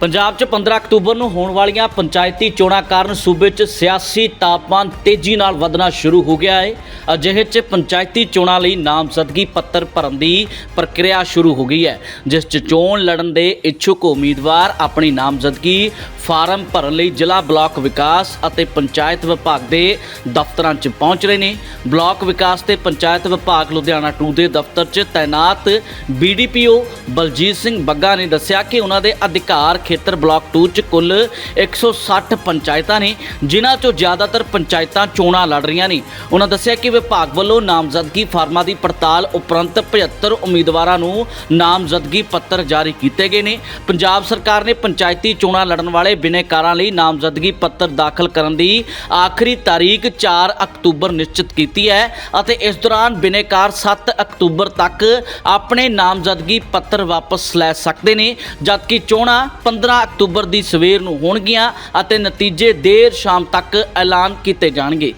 ਪੰਜਾਬ 'ਚ 15 ਅਕਤੂਬਰ ਨੂੰ ਹੋਣ ਵਾਲੀਆਂ ਪੰਚਾਇਤੀ ਚੋਣਾਂ ਕਾਰਨ ਸੂਬੇ 'ਚ ਸਿਆਸੀ ਤਾਪਮਾਨ ਤੇਜ਼ੀ ਨਾਲ ਵਧਣਾ ਸ਼ੁਰੂ ਹੋ ਗਿਆ ਹੈ। ਅਜਿਹੇ 'ਚ ਪੰਚਾਇਤੀ ਚੋਣਾਂ ਲਈ ਨਾਮਜ਼ਦਗੀ ਪੱਤਰ ਭਰਨ ਦੀ ਪ੍ਰਕਿਰਿਆ ਸ਼ੁਰੂ ਹੋ ਗਈ ਹੈ, ਜਿਸ 'ਚ ਚੋਣ ਲੜਨ ਦੇ ਇੱਛੁਕ ਉਮੀਦਵਾਰ ਆਪਣੀ ਨਾਮਜ਼ਦਗੀ ਫਾਰਮ ਭਰਨ ਲਈ ਜ਼ਿਲ੍ਹਾ ਬਲਾਕ ਵਿਕਾਸ ਅਤੇ ਪੰਚਾਇਤ ਵਿਭਾਗ ਦੇ ਦਫ਼ਤਰਾਂ 'ਚ ਪਹੁੰਚ ਰਹੇ ਨੇ। ਬਲਾਕ ਵਿਕਾਸ ਤੇ ਪੰਚਾਇਤ ਵਿਭਾਗ ਲੁਧਿਆਣਾ 2 ਦੇ ਦਫ਼ਤਰ 'ਚ ਤਾਇਨਾਤ ਬੀਡੀਪੀਓ ਬਲਜੀਤ ਸਿੰਘ ਬੱਗਾ ਨੇ ਦੱਸਿਆ ਕਿ ਉਹਨਾਂ ਦੇ ਅਧਿਕਾਰ ਖੇਤਰ ਬਲਾਕ 2 'ਚ ਕੁੱਲ 160 ਪੰਚਾਇਤਾਂ ਨੇ, ਜਿਨ੍ਹਾਂ 'ਚੋਂ ਜ਼ਿਆਦਾਤਰ ਪੰਚਾਇਤਾਂ ਚੋਣਾਂ ਲੜ ਰਹੀਆਂ ਨੇ। ਉਹਨਾਂ ਦੱਸਿਆ ਕਿ ਵਿਭਾਗ ਵੱਲੋਂ ਨਾਮਜ਼ਦਗੀ ਫਾਰਮਾਂ ਦੀ ਪੜਤਾਲ ਉਪਰੰਤ 75 ਉਮੀਦਵਾਰਾਂ ਨੂੰ ਨਾਮਜ਼ਦਗੀ ਪੱਤਰ ਜਾਰੀ ਕੀਤੇ ਗਏ ਨੇ। ਪੰਜਾਬ ਸਰਕਾਰ ਨੇ ਪੰਚਾਇਤੀ ਚੋਣਾਂ ਲੜਨ ਵਾਲੇ ਬਿਨੇਕਾਰਾਂ ਲਈ ਨਾਮਜ਼ਦਗੀ ਪੱਤਰ ਦਾਖਲ ਕਰਨ ਦੀ ਆਖਰੀ ਤਾਰੀਖ 4 ਅਕਤੂਬਰ ਨਿਸ਼ਚਿਤ ਕੀਤੀ ਹੈ ਅਤੇ ਇਸ ਦੌਰਾਨ ਬਿਨੇਕਾਰ 7 ਅਕਤੂਬਰ ਤੱਕ ਆਪਣੇ ਨਾਮਜ਼ਦਗੀ ਪੱਤਰ ਵਾਪਸ ਲੈ ਸਕਦੇ ਨੇ, ਜਦਕਿ ਚੋਣਾਂ 15 ਅਕਤੂਬਰ ਦੀ ਸਵੇਰ ਨੂੰ ਹੋਣਗੀਆਂ ਅਤੇ ਨਤੀਜੇ ਦੇਰ ਸ਼ਾਮ ਤੱਕ ਐਲਾਨ ਕੀਤੇ ਜਾਣਗੇ।